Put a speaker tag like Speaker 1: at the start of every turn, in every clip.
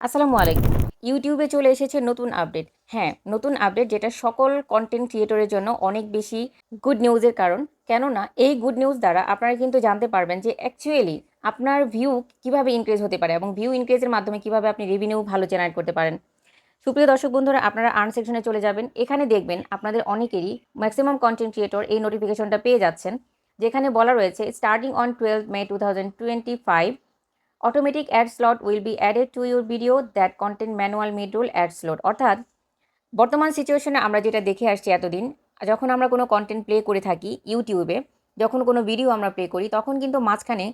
Speaker 1: আসসালামু আলাইকুম। ইউটিউবে চলে এসেছে নতুন আপডেট। হ্যাঁ নতুন আপডেট যেটা সকল কন্টেন্ট ক্রিয়েটরের জন্য অনেক বেশি গুড নিউজের কারণ। কেননা, এই গুড নিউজ দ্বারা আপনারা কিন্তু জানতে পারবেন যে অ্যাকচুয়ালি আপনার ভিউ কীভাবে ইনক্রিজ হতে পারে এবং ভিউ ইনক্রিজের মাধ্যমে কীভাবে আপনি রেভিনিউ ভালো জেনারেট করতে পারেন। সুপ্রিয় দর্শক বন্ধুরা, আপনারা আর্ন সেকশনে চলে যাবেন। এখানে দেখবেন আপনাদের অনেকেরই ম্যাক্সিমাম কন্টেন্ট ক্রিয়েটর এই নোটিফিকেশনটা পেয়ে যাচ্ছেন। যেখানে বলা রয়েছে starting on twelve May two thousand twenty five automatic ad slot will be added to your video that content manual mid-roll ad slot. অর্থাৎ, বর্তমান সিচুয়েশনে আমরা যেটা দেখে আসছি এতদিন, যখন আমরা কোনো কন্টেন্ট প্লে করে থাকি ইউটিউবে যখন কোনো ভিডিও আমরা প্লে করি, তখন কিন্তু মাঝখানে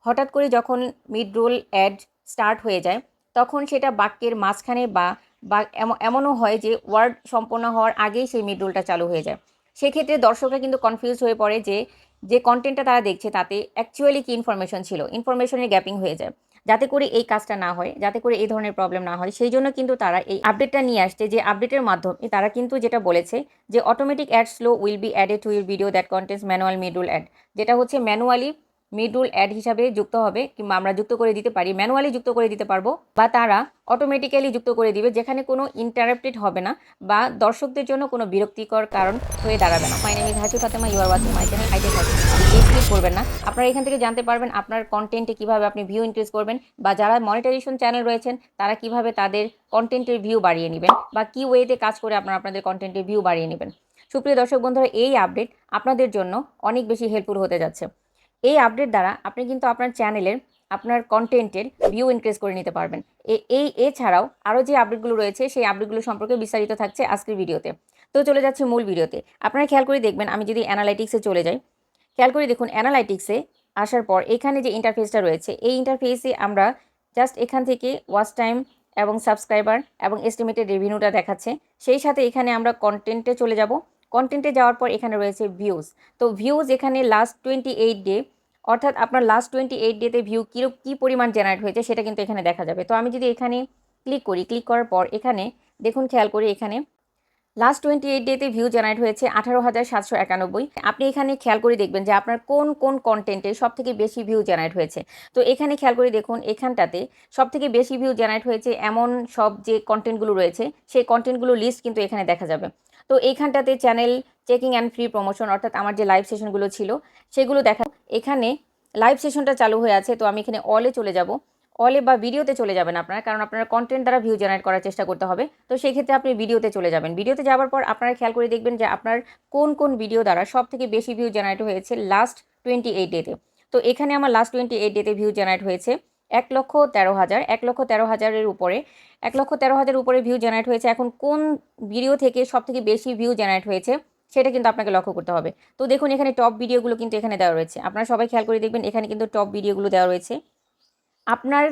Speaker 1: হঠাৎ করে যখন মিড রোল অ্যাড স্টার্ট হয়ে যায়, তখন সেটা বাক্যের মাঝখানে বা বা এম- এমনও হয় যে ওয়ার্ড সম্পন্ন হওয়ার আগেই সেই মিড রোলটা চালু হয়ে যায়। সেক্ষেত্রে দর্শকরা কিন্তু কনফিউজ হয়ে পড়ে যে যে কন্টেন্টটা তারা দেখছে, তাতে অ্যাকচুয়ালি কী ইনফরমেশন ছিল? ইনফরমেশনের গ্যাপিং হয়ে যায়। যাতে করে এই কাজটা না হয়, যাতে করে এই ধরনের প্রবলেম না হয়, সেই জন্য কিন্তু তারা এই আপডেটটা নিয়ে আসছে যে আপডেটের মাধ্যমে তারা কিন্তু যেটা বলেছে যে automatic ad slot will be added to your video that contents manual midroll ad যেটা হচ্ছে ম্যানুয়ালি মিডুল অ্যাড হিসাবে যুক্ত হবে, কিংবা আমরা যুক্ত করে দিতে পারি ম্যানুয়ালি যুক্ত করে দিতে পারব, বা তারা অটোমেটিক্যালি যুক্ত করে দিবে, যেখানে কোনো ইন্টারাপ্টেড হবে না, বা দর্শকদের জন্য কোনো বিরক্তিকর কারণ হয়ে দাঁড়াবে না। My name is Hasu Fatema you watching my channel click করবেন না। আপনারা এখান থেকে জানতে পারবেন আপনার কন্টেন্টে কীভাবে আপনি ভিউ ইনক্রিজ করবেন, বা যারা মনিটাইজেশন চ্যানেল রয়েছেন, তারা কীভাবে তাদের কন্টেন্টের ভিউ বাড়িয়ে নেবেন, বা কি ওয়েতে কাজ করে আপনারা আপনাদের কন্টেন্টের ভিউ বাড়িয়ে নেবেন। সুপ্রিয় দর্শক বন্ধুরা, এই আপডেট আপনাদের জন্য অনেক বেশি হেল্পফুল হতে যাচ্ছে। এই আপডেট দ্বারা আপনি কিন্তু আপনার চ্যানেলের আপনার কন্টেন্টের ভিউ ইনক্রিজ করে নিতে পারবেন। এই, এছাড়াও আরও যে আপডেটগুলো রয়েছে, সেই আপডেটগুলো সম্পর্কে বিস্তারিত থাকছে আজকের ভিডিওতে। তো চলে যাচ্ছি মূল ভিডিওতে। আপনারা খেয়াল করে দেখবেন, আমি যদি অ্যানালাইটিক্সে চলে যাই, খেয়াল করে দেখুন অ্যানালাইটিক্সে আসার পর এখানে যে ইন্টারফেসটা রয়েছে, এই ইন্টারফেসে আমরা জাস্ট এখান থেকে ওয়াচ টাইম এবং সাবস্ক্রাইবার এবং এস্টিমেটেড রেভিনিউটা দেখাচ্ছে। সেই সাথে এখানে আমরা কন্টেন্টে চলে যাব। কন্টেন্টে যাওয়ার পর এখানে রয়েছে ভিউজ তো ভিউজ এখানে লাস্ট টোয়েন্টি এইট ডে অর্থাৎ আপনার লাস্ট টোয়েন্টি এইট ডেতে ভিউ কী কী পরিমাণ জেনারেট হয়েছে সেটা কিন্তু এখানে দেখা যাবে। তো আমি যদি এখানে ক্লিক করি ক্লিক করার পর এখানে দেখুন, খেয়াল করি এখানে লাস্ট টোয়েন্টি এইট ডেতে ভিউ জেনারেট হয়েছে আঠারো হাজার সাতশো একানব্বই। আপনি এখানে খেয়াল করে দেখবেন যে আপনার কোন কোন কন্টেন্টে সব থেকে বেশি ভিউ জেনারেট হয়েছে। তো এখানে খেয়াল করে দেখুন, এখানটাতে সব থেকে বেশি ভিউ জেনারেট হয়েছে এমন সব যে কন্টেন্টগুলো রয়েছে, সেই কন্টেন্টগুলো লিস্ট কিন্তু এখানে দেখা যাবে। তো এইখানটাতে channel checking and free promotion অর্থাৎ আমার যে লাইভ সেশনগুলো ছিল, সেগুলো দেখা এখানে লাইভ সেশনটা চালু হয়ে আছে, তো আমি এখানে অলে চলে যাব। অলে বা ভিডিওতে চলে যাবেন আপনারা, কারণ আপনারা কন্টেন্ট দ্বারা ভিউ জেনারেট করার চেষ্টা করতে হবে। তো সেই ক্ষেত্রে আপনি ভিডিওতে চলে যাবেন। ভিডিওতে যাওয়ার পর আপনারা খেয়াল করে দেখবেন যে আপনার কোন কোন ভিডিও দ্বারা সব থেকে বেশি ভিউ জেনারেট হয়েছে লাস্ট টোয়েন্টি এইট ডেতে তো এখানে আমার লাস্ট টোয়েন্টি এইট ডেতে ভিউ জেনারেট হয়েছে। এক লক্ষ তেরো হাজার, এক লক্ষ তেরো হাজারের উপরে, এক লক্ষ তেরো হাজারের উপরে ভিউ জেনারেট হয়েছে। এখন কোন ভিডিও থেকে সব থেকে বেশি ভিউ জেনারেট হয়েছে, সেটা কিন্তু আপনাকে লক্ষ্য করতে হবে। তো দেখুন, এখানে টপ ভিডিওগুলো কিন্তু এখানে দেওয়া রয়েছে। আপনারা সবাই খেয়াল করে দেখবেন, এখানে কিন্তু টপ ভিডিওগুলো দেওয়া রয়েছে। আপনার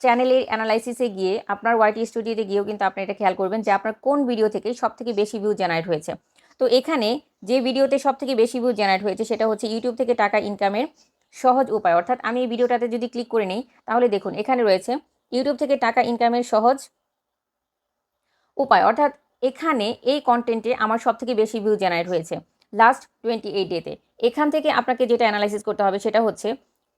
Speaker 1: চ্যানেলের অ্যানালাইসিসে গিয়ে, আপনার ওয়াইটি স্টুডিওতে গিয়েও কিন্তু আপনি এটা খেয়াল করবেন যে আপনার কোন ভিডিও থেকে সব থেকে বেশি ভিউ জেনারেট হয়েছে। তো এখানে যে ভিডিওতে সব থেকে বেশি ভিউ জেনারেট হয়েছে, সেটা হচ্ছে ইউটিউব থেকে টাকা ইনকামের সহজ উপায়। অর্থাৎ আমি এই ভিডিওটাতে যদি ক্লিক করে নিই, তাহলে দেখুন, এখানে রয়েছে ইউটিউব থেকে টাকা ইনকামের সহজ উপায়। অর্থাৎ এখানে এই কন্টেন্টে আমার সব থেকে বেশি ভিউ জেনারেট হয়েছে লাস্ট টোয়েন্টি এইট ডেতে এখান থেকে আপনাকে যেটা অ্যানালাইসিস করতে হবে সেটা হচ্ছে,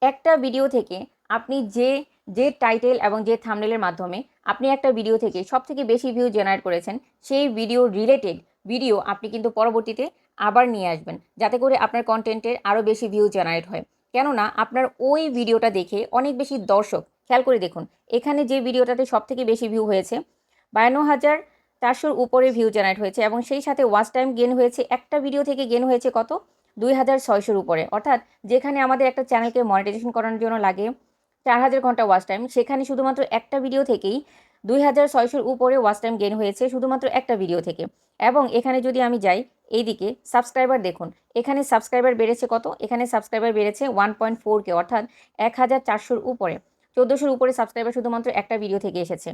Speaker 1: একটা ভিডিও থেকে আপনি যে যে টাইটেল এবং যে থামনেলের মাধ্যমে আপনি একটা ভিডিও থেকে সব থেকে বেশি ভিউ জেনারেট করেছেন, সেই ভিডিও রিলেটেড ভিডিও আপনি কিন্তু পরবর্তীতে আবার নিয়ে আসবেন, যাতে করে আপনার কন্টেন্টের আরও বেশি ভিউ জেনারেট হয়। কেননা আপনার ওই ভিডিওটা দেখে অনেক বেশি দর্শক, খেয়াল করে দেখুন, এখানে যে ভিডিওটাতে সব থেকে বেশি ভিউ হয়েছে, বায়ান্ন হাজার চারশোর উপরে ভিউ জেনারেট হয়েছে এবং সেই সাথে ওয়াচ টাইম গেন হয়েছে, একটা ভিডিও থেকে গেন হয়েছে কত? দুই হাজার ছয়শোর উপরে। অর্থাৎ যেখানে আমাদের একটা চ্যানেলকে মনিটাইজেশন করানোর জন্য লাগে, চার হাজার ঘণ্টা ওয়াচ টাইম সেখানে শুধুমাত্র একটা ভিডিও থেকেই দুই হাজার ছয়শোর উপরে ওয়াচ টাইম গেন হয়েছে শুধুমাত্র একটা ভিডিও থেকে। এবং এখানে যদি আমি যাই, এইদিকে সাবস্ক্রাইবার দেখুন, এখানে সাবস্ক্রাইবার বেড়েছে কত? এখানে সাবস্ক্রাইবার বেড়েছে ওয়ান পয়েন্ট ফোর কে অর্থাৎ এক হাজার চারশোর উপরে। চোদ্দোশোর উপরে সাবস্ক্রাইবার শুধুমাত্র একটা ভিডিও থেকে এসেছে।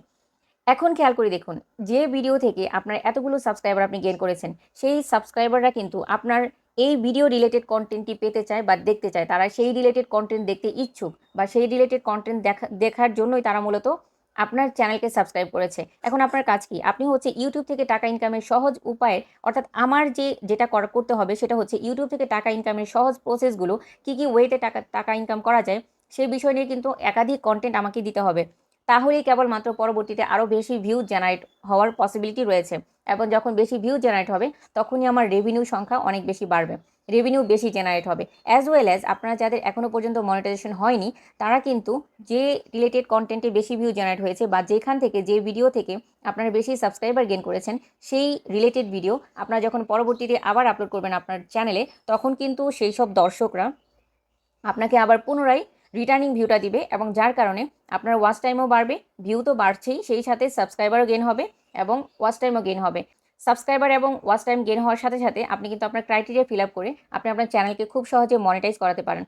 Speaker 1: এখন খেয়াল করে দেখুন, যে ভিডিও থেকে আপনার এতগুলো সাবস্ক্রাইবার আপনি গেন করেছেন, সেই সাবস্ক্রাইবাররা কিন্তু আপনার এই ভিডিও রিলেটেড কন্টেন্টটি পেতে চায় বা দেখতে চায়। তারা সেই রিলেটেড কন্টেন্ট দেখতে ইচ্ছুক বা সেই রিলেটেড কন্টেন্ট দেখা, দেখার জন্যই তারা মূলত আপনার চ্যানেলকে সাবস্ক্রাইব করেছে। এখন আপনার কাজ কি? আপনি হচ্ছে ইউটিউব থেকে টাকা ইনকামের সহজ উপায়ে, অর্থাৎ আমার যে, যেটা করা, করতে হবে সেটা হচ্ছে ইউটিউব থেকে টাকা ইনকামের সহজ প্রসেসগুলো কী কী ওয়েতে টাকা টাকা ইনকাম করা যায়, সেই বিষয় নিয়ে কিন্তু একাধিক কন্টেন্ট আমাকে দিতে হবে। তাহলেই কেবলমাত্র পরবর্তীতে আরও বেশি ভিউ জেনারেট হওয়ার পসিবিলিটি রয়েছে। এবং যখন বেশি ভিউ জেনারেট হবে, তখনই আমার রেভিনিউ সংখ্যা অনেক বেশি বাড়বে। রেভিনিউ বেশি জেনারেট হবে। অ্যাজ ওয়েল অ্যাজ আপনারা যাদের এখনও পর্যন্ত মনিটাইজেশন হয়নি, তারা কিন্তু যে রিলেটেড কন্টেন্টে বেশি ভিউ জেনারেট হয়েছে বা যেখান থেকে, যে ভিডিও থেকে আপনারা বেশি সাবস্ক্রাইবার গেন করেছেন, সেই রিলেটেড ভিডিও আপনারা যখন পরবর্তীতে আবার আপলোড করবেন আপনার চ্যানেলে তখন কিন্তু সেই সব দর্শকরা আপনাকে আবার পুনরায় রিটার্নিং ভিউটা দিবে এবং যার কারণে আপনার ওয়াচ টাইমও বাড়বে ভিউ তো বাড়ছেই, সেই সাথে সাবস্ক্রাইবারও গেন হবে এবং ওয়াচ টাইমও গেন হবে। সাবস্ক্রাইবার এবং ওয়াচ টাইম গেন হওয়ার সাথে সাথে আপনি কিন্তু আপনার ক্রাইটেরিয়া ফিল আপ করে আপনি আপনার চ্যানেলকে খুব সহজে মনিটাইজ করাতে পারেন।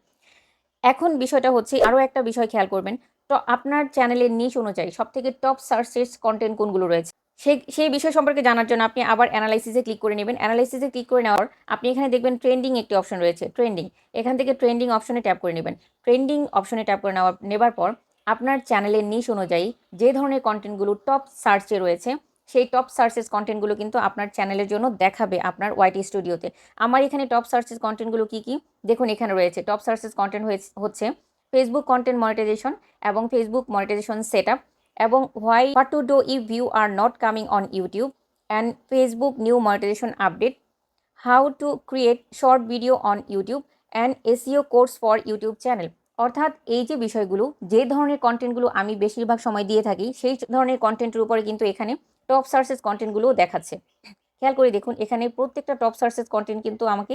Speaker 1: এখন বিষয়টা হচ্ছে আরও একটা বিষয় খেয়াল করবেন, তো আপনার চ্যানেলের নিচ অনুযায়ী সব থেকে টপ সার্চেস কন্টেন্ট কোনগুলো রয়েছে? সেই সেই বিষয় সম্পর্কে জানার জন্য আপনি আবার অ্যানালাইসিসে ক্লিক করে নেবেন। অ্যানালাইসিসে ক্লিক করে নেওয়ার আপনি এখানে দেখবেন ট্রেন্ডিং একটি অপশন রয়েছে ট্রেন্ডিং এখান থেকে ট্রেন্ডিং অপশনে ট্যাপ করে নেবেন। ট্রেন্ডিং অপশনে ট্যাপ করে নেওয়ার, নেবার পর আপনার চ্যানেলের নিশ অনুযায়ী যে ধরনের কন্টেন্টগুলো টপ সার্চে রয়েছে সেই টপ সার্চেস কন্টেন্টগুলো কিন্তু আপনার চ্যানেলের জন্য দেখাবে আপনার ওয়াইটি স্টুডিওতে আমার এখানে টপ সার্চেস কন্টেন্টগুলো কী কী? দেখুন, এখানে রয়েছে টপ সার্চেস কন্টেন্ট হচ্ছে ফেসবুক কন্টেন্ট মনিটাইজেশন এবং ফেসবুক মনিটাইজেশন সেট আপ এবং why what to do if view are not coming on YouTube and Facebook new monetization update how to create short video on YouTube and SEO course for YouTube channel অর্থাৎ এই যে বিষয়গুলো, যে ধরনের কন্টেন্টগুলো আমি বেশিরভাগ সময় দিয়ে থাকি, সেই ধরনের কন্টেন্টের উপরে কিন্তু এখানে টপ সার্চেস কন্টেন্টগুলোও দেখাচ্ছে। খেয়াল করে দেখুন, এখানে প্রত্যেকটা টপ সার্চেস কন্টেন্ট কিন্তু আমাকে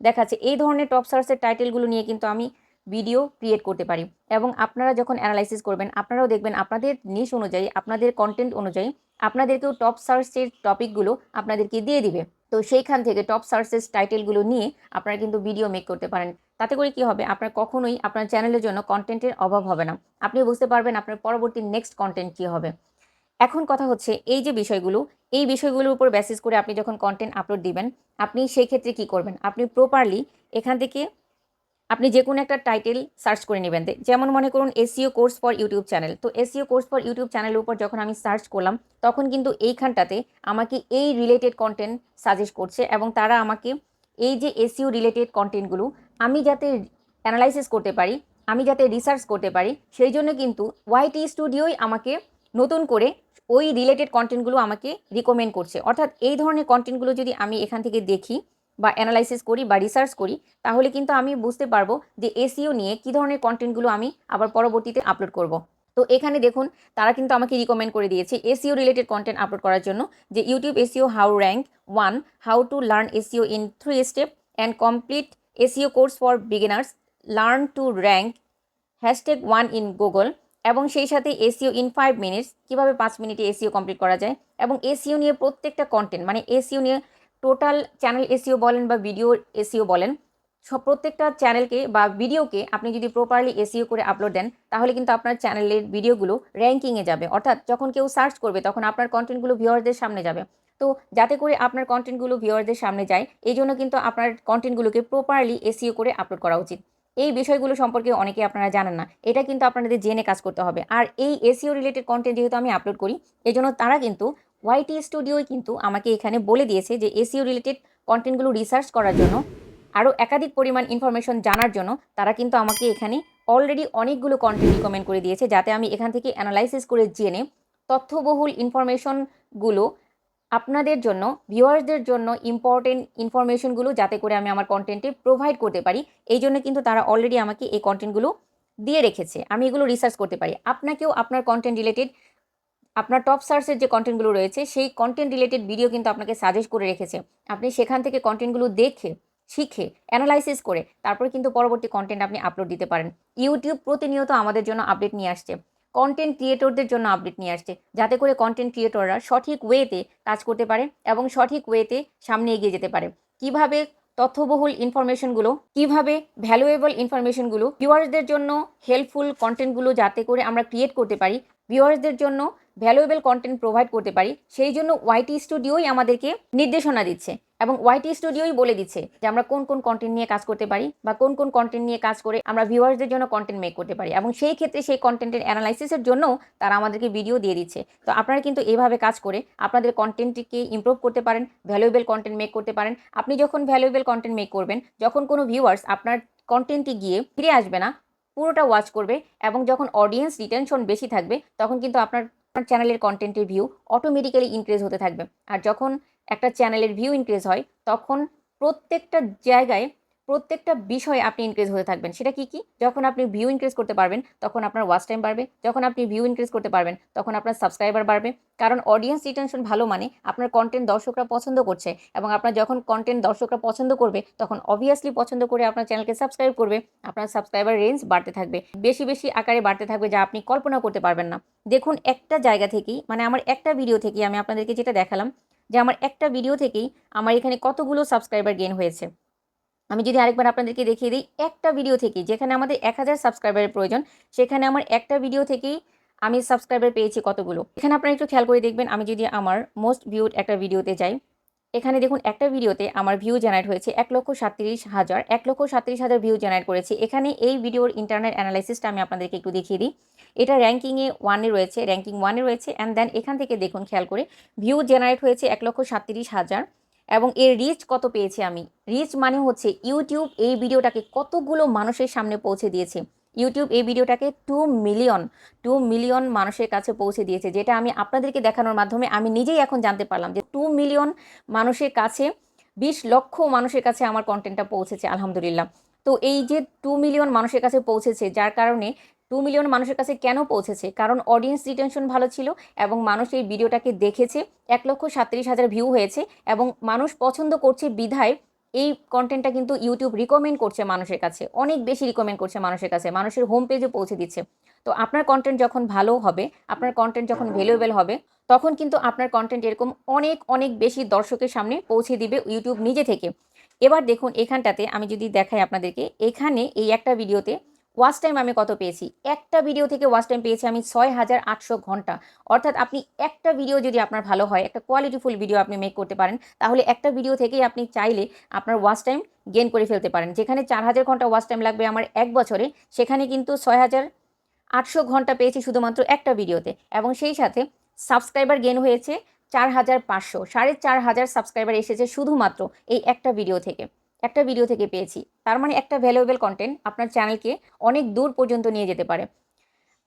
Speaker 1: দেখাচ্ছে। এই ধরনের টপ সার্চের টাইটেলগুলো নিয়ে কিন্তু আমি ভিডিও ক্রিয়েট করতে পারি। এবং আপনারা যখন অ্যানালাইসিস করবেন, আপনারাও দেখবেন আপনাদের নিশ অনুযায়ী, আপনাদের কন্টেন্ট অনুযায়ী আপনাদেরকেও টপ সার্চের টপিকগুলো আপনাদেরকে দিয়ে দিবে। তো সেইখান থেকে টপ সার্চেস টাইটেলগুলো নিয়ে আপনারা কিন্তু ভিডিও মেক করতে পারেন। তাতে করে কি হবে? আপনার কখনোই আপনার চ্যানেলের জন্য কন্টেন্টের অভাব হবে না। আপনি বুঝতে পারবেন আপনার পরবর্তী নেক্সট কন্টেন্ট কী হবে। এখন কথা হচ্ছে এই যে বিষয়গুলো, এই বিষয়গুলোর উপর বেসিস করে আপনি যখন কন্টেন্ট আপলোড দিবেন, আপনি সেই ক্ষেত্রে কি করবেন? আপনি প্রপারলি এখান থেকে আপনি যে কোনো একটা টাইটেল সার্চ করে নেবেন। যেমন মনে করুন SEO course for YouTube channel তো এসিও কোর্স ফর ইউটিউব চ্যানেলের উপর যখন আমি সার্চ করলাম, তখন কিন্তু এইখানটাতে আমাকে এই রিলেটেড কন্টেন্ট সাজেস্ট করছে এবং তারা আমাকে এই যে এসিও রিলেটেড কন্টেন্টগুলো আমি যাতে অ্যানালাইসিস করতে পারি, আমি যাতে রিসার্চ করতে পারি, সেই জন্য কিন্তু ওয়াইটি স্টুডিওই আমাকে নতুন করে ওই রিলেটেড কন্টেন্টগুলো আমাকে রিকমেন্ড করছে। অর্থাৎ এই ধরনের কন্টেন্টগুলো যদি আমি এখান থেকে দেখি বা অ্যানালাইসিস করি বা রিসার্চ করি, তাহলে কিন্তু আমি বুঝতে পারব যে এসিও নিয়ে কী ধরনের কন্টেন্টগুলো আমি আবার পরবর্তীতে আপলোড করব। তো এখানে দেখুন, তারা কিন্তু আমাকে রিকমেন্ড করে দিয়েছে এসিও রিলেটেড কন্টেন্ট আপলোড করার জন্য যে YouTube SEO how rank one how to learn SEO in three step and complete SEO course for beginners learn to rank hashtag one in Google এবং সেই সাথে এসিও ইন ফাইভ মিনিটস কীভাবে পাঁচ মিনিটে SEO complete করা যায়? এবং SEO নিয়ে প্রত্যেকটা কন্টেন্ট মানে এসিও নিয়ে টোটাল চ্যানেল এসিও বলেন বা ভিডিও এসিও বলেন, সব প্রত্যেকটা চ্যানেলকে বা ভিডিওকে আপনি যদি প্রপারলি এসিও করে আপলোড দেন, তাহলে কিন্তু আপনার চ্যানেলের ভিডিওগুলো র্যাঙ্কিংয়ে যাবে। অর্থাৎ যখন কেউ সার্চ করবে, তখন আপনার কন্টেন্টগুলো ভিউয়ারদের সামনে যাবে। তো যাতে করে আপনার কন্টেন্টগুলো ভিউয়ারদের সামনে যায় এই জন্য কিন্তু আপনার কন্টেন্টগুলোকে প্রপারলি এসিও করে আপলোড করা উচিত। এই বিষয়গুলো সম্পর্কে অনেকে আপনারা জানেন না। এটা কিন্তু আপনাদের জেনে কাজ করতে হবে। আর এই এসিও রিলেটেড কন্টেন্ট যেহেতু আমি আপলোড করি এই জন্য তারা কিন্তু ওয়াইটি স্টুডিওই কিন্তু আমাকে এখানে বলে দিয়েছে যে এসিও রিলেটেড কন্টেন্টগুলো রিসার্চ করার জন্য, আরও একাধিক পরিমাণ ইনফরমেশন জানার জন্য তারা কিন্তু আমাকে এখানে অলরেডি অনেকগুলো কন্টেন্ট রিকমেন্ড করে দিয়েছে, যাতে আমি এখান থেকে অ্যানালাইসিস করে জেনে তথ্যবহুল ইনফরমেশনগুলো আপনাদের জন্য, ভিউয়ার্সদের জন্য ইম্পর্টেন্ট ইনফরমেশনগুলো যাতে করে আমি আমার কন্টেন্টে প্রোভাইড করতে পারি। এই জন্য কিন্তু তারা অলরেডি আমাকে এই কন্টেন্টগুলো দিয়ে রেখেছে। আমি এগুলো রিসার্চ করতে পারি। আপনাকেও আপনার কন্টেন্ট রিলেটেড আপনার টপ সার্চের যে কন্টেন্টগুলো রয়েছে, সেই কন্টেন্ট রিলেটেড ভিডিও কিন্তু আপনাকে সাজেস্ট করে রেখেছে। আপনি সেখান থেকে কন্টেন্টগুলো দেখে, শিখে অ্যানালাইসিস করে, তারপরে কিন্তু পরবর্তী কন্টেন্ট আপনি আপলোড দিতে পারেন। ইউটিউব প্রতিনিয়ত আমাদের জন্য আপডেট নিয়ে আসছে। কন্টেন্ট ক্রিয়েটরদের জন্য আপডেট নিয়ে আসছে। যাতে করে কন্টেন্ট ক্রিয়েটররা সঠিক ওয়েতে কাজ করতে পারে এবং সঠিক ওয়েতে সামনে এগিয়ে যেতে পারে। কীভাবে তথ্যবহুল ইনফরমেশনগুলো কীভাবে ভ্যালুয়েবল ইনফরমেশনগুলো ভিউয়ার্সদের জন্য হেল্পফুল কন্টেন্টগুলো যাতে করে আমরা ক্রিয়েট করতে পারি ভিউয়ার্সদের জন্য ভ্যালুয়েবল কন্টেন্ট প্রোভাইড করতে পারি, সেই জন্য ওয়াইটি স্টুডিওই আমাদেরকে নির্দেশনা দিচ্ছে। এবং ওয়াইটি স্টুডিওই বলে দিচ্ছে যে আমরা কোন কোন কন্টেন্ট নিয়ে কাজ করতে পারি বা কোন কোন কন্টেন্ট নিয়ে কাজ করে আমরা ভিউয়ার্সদের জন্য কন্টেন্ট মেক করতে পারি। এবং সেই ক্ষেত্রে সেই কন্টেন্টের অ্যানালাইসিসের জন্য তারা আমাদেরকে ভিডিও দিয়ে দিচ্ছে। তো আপনারা কিন্তু এইভাবে কাজ করে আপনাদের কন্টেন্টটিকে ইমপ্রুভ করতে পারেন ভ্যালুয়েবল কন্টেন্ট মেক করতে পারেন। আপনি যখন ভ্যালুয়েবল কন্টেন্ট মেক করবেন, যখন কোনো ভিউয়ার্স আপনার কন্টেন্টটি গিয়ে ফিরে আসবে না, পুরোটা ওয়াচ করবে এবং যখন অডিয়েন্স রিটেনশন বেশি থাকবে, তখন কিন্তু আপনার আপনার চ্যানেলের কন্টেন্টের ভিউ অটোমেটিক্যালি ইনক্রিজ হতে থাকবে। আর যখন একটা চ্যানেলের ভিউ ইনক্রিজ হয়, তখন প্রত্যেকটা জায়গায় প্রত্যেকটা বিষয়ে আপনি ইনক্রিজ হতে থাকবেন। সেটা কি কি? যখন আপনি ভিউ ইনক্রিজ করতে পারবেন, তখন আপনার ওয়াচ টাইম বাড়বে। যখন আপনি ভিউ ইনক্রিজ করতে পারবেন, তখন আপনার সাবস্ক্রাইবার বাড়বে। কারণ অডিয়েন্স রিটেনশন ভালো মানে আপনার কন্টেন্ট দর্শকরা পছন্দ করছে এবং আপনার যখন কন্টেন্ট দর্শকরা পছন্দ করবে, তখন অবভিয়াসলি পছন্দ করে আপনার চ্যানেলকে সাবস্ক্রাইব করবে। আপনার সাবস্ক্রাইবার রেঞ্জ বাড়তে থাকবে। বেশি বেশি আকারে বাড়তে থাকবে যা আপনি কল্পনা করতে পারবেন না। দেখুন একটা জায়গা থেকেই মানে আমার একটা ভিডিও থেকেই আমি আপনাদেরকে যেটা দেখালাম, যে আমার একটা ভিডিও থেকেই আমার এখানে কতগুলো সাবস্ক্রাইবার গেন হয়েছে। আমি যদি আরেকবার আপনাদেরকে দেখিয়ে দিই, একটা ভিডিও থেকেই, যেখানে আমাদের এক হাজার সাবস্ক্রাইবারের প্রয়োজন, সেখানে আমার একটা ভিডিও থেকেই আমি সাবস্ক্রাইবার পেয়েছি কতগুলো। এখানে আপনারা একটু খেয়াল করে দেখবেন, আমি যদি আমার মোস্ট ভিউড একটা ভিডিওতে যাই, এখানে দেখুন একটা ভিডিওতে আমার ভিউ জেনারেট হয়েছে এক লক্ষ সাতত্রিশ হাজার, এক লক্ষ সাতত্রিশ হাজার ভিউ জেনারেট করেছে। এখানে এই ভিডিওর ইন্টারনেট অ্যানালাইসিসটা আমি আপনাদেরকে একটু দেখিয়ে দিই। এটা র্যাঙ্কিংয়ে ওয়ানে রয়েছে র্যাঙ্কিং ওয়ানে রয়েছে অ্যান্ড দেন এখান থেকে দেখুন, খেয়াল করে ভিউ জেনারেট হয়েছে এক লক্ষ সাতত্রিশ হাজার এবং এর রিচ কত পেয়েছি আমি? রিচ মানে হচ্ছে ইউটিউব এই ভিডিওটাকে কতগুলো মানুষের সামনে পৌঁছে দিয়েছে? ইউটিউব এই ভিডিওটাকে টু মিলিয়ন টু মিলিয়ন মানুষের কাছে পৌঁছে দিয়েছে, যেটা আমি আপনাদেরকে দেখানোর মাধ্যমে আমি নিজেই এখন জানতে পারলাম যে টু মিলিয়ন মানুষের কাছে, বিশ লক্ষ মানুষের কাছে আমার কন্টেন্টটা পৌঁছেছে, আলহামদুলিল্লাহ। তো এই যে টু মিলিয়ন মানুষের কাছে পৌঁছেছে, যার কারণে টু মিলিয়ন মানুষের কাছে কেন পৌঁছেছে? কারণ অডিয়েন্স রিটেনশন ভালো ছিল এবং মানুষ এই ভিডিওটাকে দেখেছে, এক লক্ষ সাতত্রিশ হাজার ভিউ হয়েছে এবং মানুষ পছন্দ করছে বিধায় এই কন্টেন্টটা কিন্তু ইউটিউব রিকমেন্ড করছে মানুষের কাছে, অনেক বেশি রিকমেন্ড করছে মানুষের কাছে, মানুষের হোম পেজে পৌঁছে দিচ্ছে। তো আপনার কন্টেন্ট যখন ভালো হবে, আপনার কন্টেন্ট যখন ভ্যালুয়েবল হবে, তখন কিন্তু আপনার কন্টেন্ট এরকম অনেক অনেক বেশি দর্শকের সামনে পৌঁছে দিবে ইউটিউব নিজে থেকে। এবার দেখুন এখানটাতে আমি যদি দেখাই আপনাদেরকে, এখানে এই একটা ভিডিওতে ওয়াচ টাইম আমি কত পেয়েছি? একটা ভিডিও থেকে ওয়াচ টাইম পেয়েছি আমি ছয় হাজার আটশো ঘণ্টা। অর্থাৎ আপনি একটা ভিডিও যদি আপনার ভালো হয়, একটা কোয়ালিটিফুল ভিডিও আপনি মেক করতে পারেন, তাহলে একটা ভিডিও থেকেই আপনি চাইলে আপনার ওয়াচ টাইম গেন করে ফেলতে পারেন। যেখানে চার হাজার ঘণ্টা ওয়াচ টাইম লাগবে আমার এক বছরে, সেখানে কিন্তু ছয় হাজার আটশো ঘণ্টা পেয়েছি শুধুমাত্র একটা ভিডিওতে এবং সেই সাথে সাবস্ক্রাইবার গেন হয়েছে চার হাজার পাঁচশো, সাড়ে চার হাজার সাবস্ক্রাইবার এসেছে শুধুমাত্র এই একটা ভিডিও থেকে। একটা ভিডিও থেকে পেয়েছি। তার মানে একটা ভ্যালুয়েবল কন্টেন্ট আপনার চ্যানেলকে অনেক দূর পর্যন্ত নিয়ে যেতে পারে।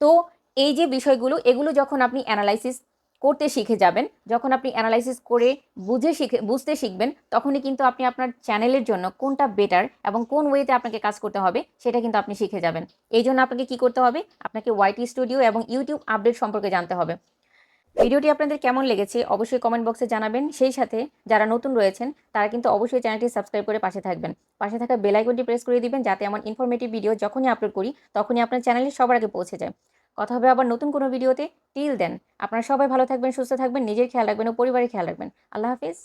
Speaker 1: তো এই যে বিষয়গুলো, এগুলো যখন আপনি অ্যানালাইসিস করতে শিখে যাবেন, যখন আপনি অ্যানালাইসিস করে বুঝে শিখে, বুঝতে শিখবেন, তখনই কিন্তু আপনি আপনার চ্যানেলের জন্য কোনটা বেটার এবং কোন ওয়েতে আপনাকে কাজ করতে হবে, সেটা কিন্তু আপনি শিখে যাবেন। এই জন্য আপনাকে কি করতে হবে? আপনাকে ওয়াইটি স্টুডিও এবং ইউটিউব আপডেট সম্পর্কে জানতে হবে। ভিডিওটি আপনাদের কেমন লেগেছে অবশ্যই কমেন্ট বক্সে জানাবেন। সেই সাথে যারা নতুন রয়েছেন, তারা কিন্তু অবশ্যই চ্যানেলটি সাবস্ক্রাইব করে পাশে থাকবেন। পাশে থাকা বেল আইকনটি প্রেস করে দিবেন যাতে আমার ইনফরমেটিভ ভিডিও যখনই আপলোড করি, তখনই আপনার চ্যানেলে সবার আগে পৌঁছে যায়। কথা হবে আবার নতুন কোনো ভিডিওতে টিল দেন আপনারা সবাই ভালো থাকবেন, সুস্থ থাকবেন, নিজের খেয়াল রাখবেন ও পরিবারের খেয়াল রাখবেন। আল্লাহ হাফিজ।